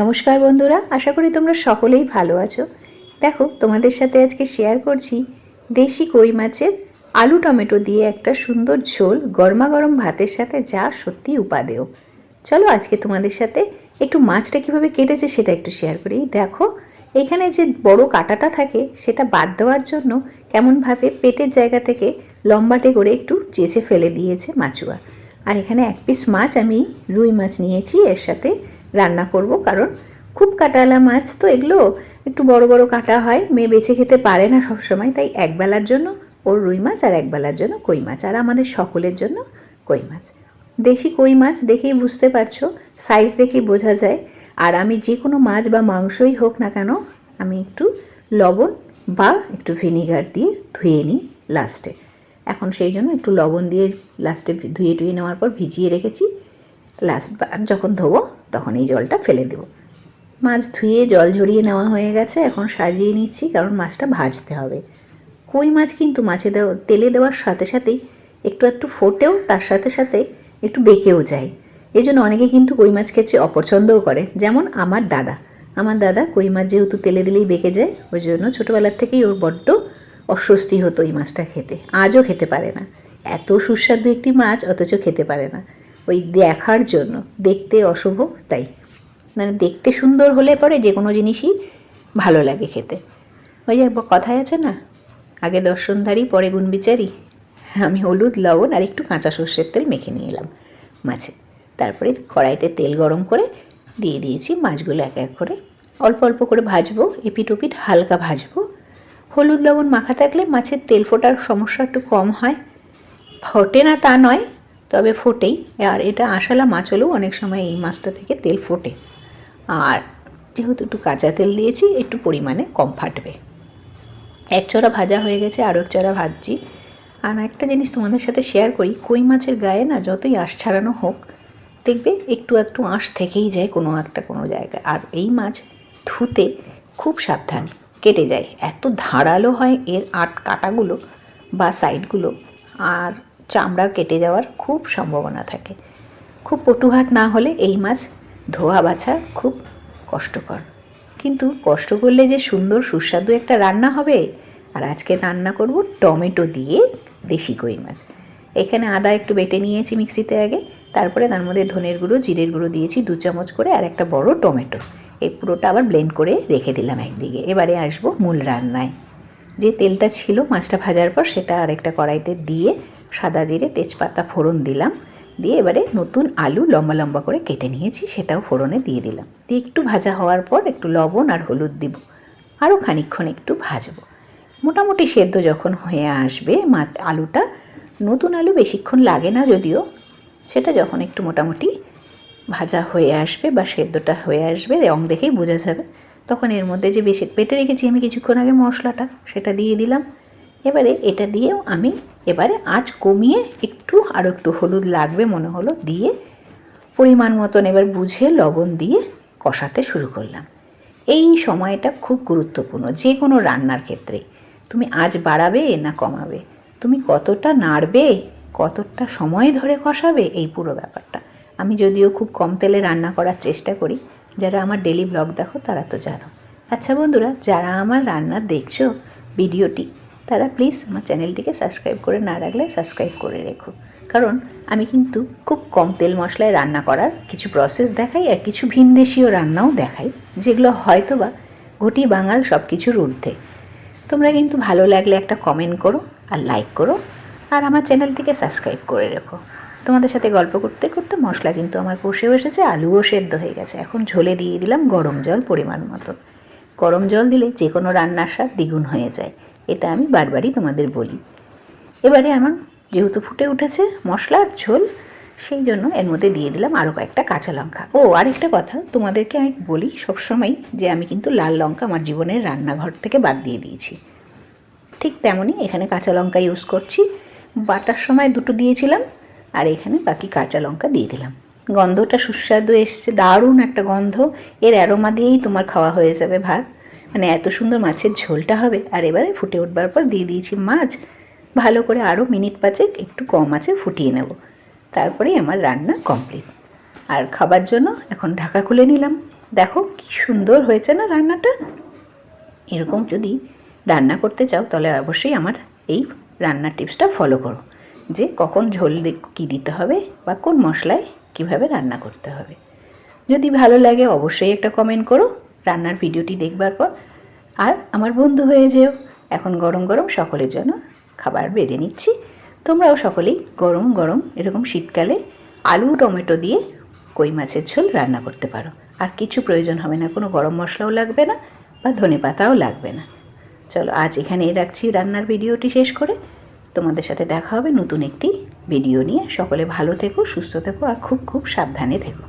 নমস্কার বন্ধুরা, আশা করি তোমরা সকলেই ভালো আছো। দেখো, তোমাদের সাথে আজকে শেয়ার করছি দেশি কই মাছের আলু টমেটো দিয়ে একটা সুন্দর ঝোল গরমা গরম ভাতের সাথে, যা সত্যি উপাদেয়। চলো আজকে তোমাদের সাথে একটু মাছটা কীভাবে কেটেছে সেটা একটু শেয়ার করি। দেখো, এখানে যে বড় কাঁটাটা থাকে, সেটা বাদ দেওয়ার জন্য কেমনভাবে পেটের জায়গা থেকে লম্বাটে করে একটু চেঁচে ফেলে দিয়েছে মাছুয়া। আর এখানে এক পিস মাছ আমি রুই মাছ নিয়েছি, এর সাথে রান্না করব, কারণ খুব কাটালা মাছ তো এগুলো একটু বড় বড় কাটা হয়, মেয়ে বেছে খেতে পারে না সবসময়, তাই একবেলার জন্য ওর রুই মাছ আর একবেলার জন্য কই মাছ, আর আমাদের সকলের জন্য কই মাছ। দেশি কই মাছ দেখেই বুঝতে পারছ সাইজ দেখেই বোঝা যায়, আর আমি যে কোনো মাছ বা মাংসই হোক না কেন, আমি একটু লবণ বা একটু ভিনিগার দিয়ে ধুয়ে নিই লাস্টে এখন সেই জন্য একটু লবণ দিয়ে লাস্টে ধুয়ে টুয়ে নেওয়ার পর ভিজিয়ে রেখেছি। লাস্ট বার যখন ধোবো, তখন এই জলটা ফেলে দেবো। মাছ ধুয়ে জল ঝরিয়ে নেওয়া হয়ে গেছে, এখন সাজিয়ে নিচ্ছি, কারণ মাছটা ভাজতে হবে। কই মাছ কিন্তু মাছে দেওয়া, তেলে দেওয়ার সাথে সাথেই একটু একটু ফোটেও, তার সাথে সাথে একটু বেঁকেও যায়। এই জন্য অনেকে কিন্তু কই মাছ খেতে অপছন্দও করে। যেমন আমার দাদা। আমার দাদা কই মাছ যেহেতু তেলে দিলেই বেঁকে যায়, ওই জন্য ছোটোবেলার থেকেই ওর বড্ড অস্বস্তি হতো এই মাছটা খেতে। আজও খেতে পারে না। এত সুস্বাদু একটি মাছ, অথচ খেতে পারে না। ওই দেখার জন্য। দেখতে অশুভ, তাই। মানে দেখতে সুন্দর হলে পরে যে কোনো জিনিসই ভালো লাগে খেতে। ওই কথায় আছে না, আগে দর্শনধারী, পরে গুণ বিচারি আমি হলুদ, লবণ আর একটু কাঁচা সর্ষের তেল মেখে নিয়ে এলাম মাছে। তারপরে কড়াইতে তেল গরম করে দিয়ে দিয়েছি মাছগুলো এক এক করে। অল্প অল্প করে ভাজবো এপিট ওপিট হালকা ভাজবো। হলুদ, লবণ মাখা থাকলে মাছের তেল ফোটার সমস্যা একটু কম হয়। ফোটে না তা নয় তবে ফোটেই। আর এটা আশালা মাছ হলেও অনেক সময় এই মাছটা থেকে তেল ফোটে। আর যেহেতু একটু কাঁচা তেল দিয়েছি, একটু পরিমাণে কম ফাটবে। এক চড়া ভাজা হয়ে গেছে, আরও এক চড়া ভাজছি। আর একটা জিনিস তোমাদের সাথে শেয়ার করি, কই মাছের গায়ে না যতই আঁশ ছাড়ানো হোক, দেখবে একটু একটু আঁশ থেকেই যায় কোনো একটা কোনো জায়গায়। আর এই মাছ ধুতে খুব সাবধান, কেটে যায়। এত ধারালো হয় এর আট কাটাগুলো বা সাইডগুলো আর চামড়া কেটে যাওয়ার খুব সম্ভাবনা থাকে। খুব পটুহাত না হলে এই মাছ ধোয়া বাছা খুব কষ্টকর। কিন্তু কষ্ট করলে যে সুন্দর সুস্বাদু একটা রান্না হবে, আর আজকে রান্না করব টমেটো দিয়ে দেশি কই মাছ। এখানে আদা একটু বেটে নিয়েছি মিক্সিতে আগে, তারপরে তার মধ্যে ধনের গুঁড়ো, জিরের গুঁড়ো দিয়েছি দু চামচ করে, আর একটা বড় টমেটো। এই পুরোটা আবার ব্লেন্ড করে রেখে দিলাম একদিকে। এবারে আসব মূল রান্নায়। যে তেলটা ছিল মাছটা ভাজার পর সেটা আরেকটা কড়াইতে দিয়ে সাদা জিরে তেজপাতা ফোড়ন দিলাম। দিয়ে এবারে নতুন আলু লম্বা লম্বা করে কেটে নিয়েছি, সেটাও ফোড়নে দিয়ে দিলাম। দিয়ে একটু ভাজা হওয়ার পর একটু লবণ আর হলুদ দিব। আরও খানিকক্ষণ একটু ভাজবো। মোটামুটি সেদ্ধ যখন হয়ে আসবে মা আলুটা নতুন আলু বেশিক্ষণ লাগে না যদিও, সেটা যখন একটু মোটামুটি ভাজা হয়ে আসবে বা সেদ্ধটা হয়ে আসবে, রং দেখেই বোঝা যাবে। তখন এর মধ্যে যে বেশি পেটে রেখেছি আমি কিছুক্ষণ আগে মশলাটা, সেটা দিয়ে দিলাম। এবারে এটা দিয়েও আমি এবারে আঁচ কমিয়ে একটু আরও একটু হলুদ লাগবে মনে হলো, দিয়ে পরিমাণ মতন এবার বুঝে লবণ দিয়ে কষাতে শুরু করলাম। এই সময়টা খুব গুরুত্বপূর্ণ, যে কোনো রান্নার ক্ষেত্রে। তুমি আজ বাড়াবে না কমাবে? তুমি কতটা নাড়বে, কতটা সময় ধরে কষাবে, এই পুরো ব্যাপারটা। আমি যদিও খুব কম তেলে রান্না করার চেষ্টা করি, যারা আমার ডেলি ব্লগ দেখো তারা তো জানো। আচ্ছা বন্ধুরা, যারা আমার রান্না দেখছ, ভিডিওটি তারা প্লিজ আমার চ্যানেলটিকে সাবস্ক্রাইব করে না রাখলে সাবস্ক্রাইব করে রেখো। কারণ আমি কিন্তু খুব কম তেল মশলায় রান্না করার কিছু প্রসেস দেখাই আর কিছু ভিনদেশীয় রান্নাও দেখাই, যেগুলো হয়তো বা ঘটি বাঙাল সব কিছুর ঊর্ধ্বে। তোমরা কিন্তু ভালো লাগলে একটা কমেন্ট করো আর লাইক করো আর আমার চ্যানেলটিকে সাবস্ক্রাইব করে রেখো। তোমাদের সাথে গল্প করতে করতে মশলা কিন্তু আমার কষেও এসেছে, আলুও সেদ্ধ হয়ে গেছে। এখন ঝোলে দিয়ে দিলাম গরম জল পরিমাণ মতো। গরম জল দিলে যে কোনো রান্নার স্বাদ দ্বিগুণ হয়ে যায়। এটা আমি বারবারই তোমাদের বলি। এবারে আমার যেহেতু ফুটে উঠেছে মশলার ঝোল, সেই জন্য এর মধ্যে দিয়ে দিলাম আরও কয়েকটা কাঁচা লঙ্কা। ও, আরেকটা কথা, তোমাদেরকে আমি বলি সবসময় যে আমি কিন্তু লাল লঙ্কা আমার জীবনের রান্নাঘর থেকে বাদ দিয়ে দিয়েছি। ঠিক তেমনই এখানে কাঁচা লঙ্কা ইউজ করছি, বাটার সময় দুটো দিয়েছিলাম, আর এখানে বাকি কাঁচা লঙ্কা দিয়ে দিলাম। গন্ধটা সুস্বাদু এসছে, দারুণ একটা গন্ধ, এর অ্যারোমা দিয়েই তোমার খাওয়া হয়ে যাবে ভাত। মানে এত সুন্দর মাছের ঝোলটা হবে, আর এবারে ফুটে উঠবার পর দিয়ে দিয়েছি মাছ। ভালো করে আরও মিনিট পাঁচেক একটু কম আছে ফুটিয়ে নেব। তারপরেই আমার রান্না কমপ্লিট। আর খাবার জন্য এখন ঢাকা খুলে নিলাম। দেখো কি সুন্দর হয়েছে না রান্নাটা? এরকম যদি রান্না করতে চাও, তাহলে অবশ্যই আমার এই রান্নার টিপসটা ফলো করো। যে কখন ঝোল কী দিতে হবে বা কোন মশলায় কীভাবে রান্না করতে হবে। যদি ভালো লাগে অবশ্যই একটা কমেন্ট করো। রান্নার ভিডিওটি দেখবার পর আর আমার বন্ধু হয়ে যেও। এখন গরম গরম সকলের জন্য খাবার বেড়ে নিচ্ছি। তোমরাও সকলেই গরম গরম এরকম শীতকালে আলু, টমেটো দিয়ে কই মাছের ঝোল রান্না করতে পারো। আর কিছু প্রয়োজন হবে না, কোনো গরম মশলাও লাগবে না বা ধনে পাতাও লাগবে না। চলো আজ এখানেই রাখছি রান্নার ভিডিওটি শেষ করে। তোমাদের সাথে দেখা হবে নতুন একটি ভিডিও নিয়ে। সকলে ভালো থেকো, সুস্থ থেকো আর খুব খুব সাবধানে থেকো।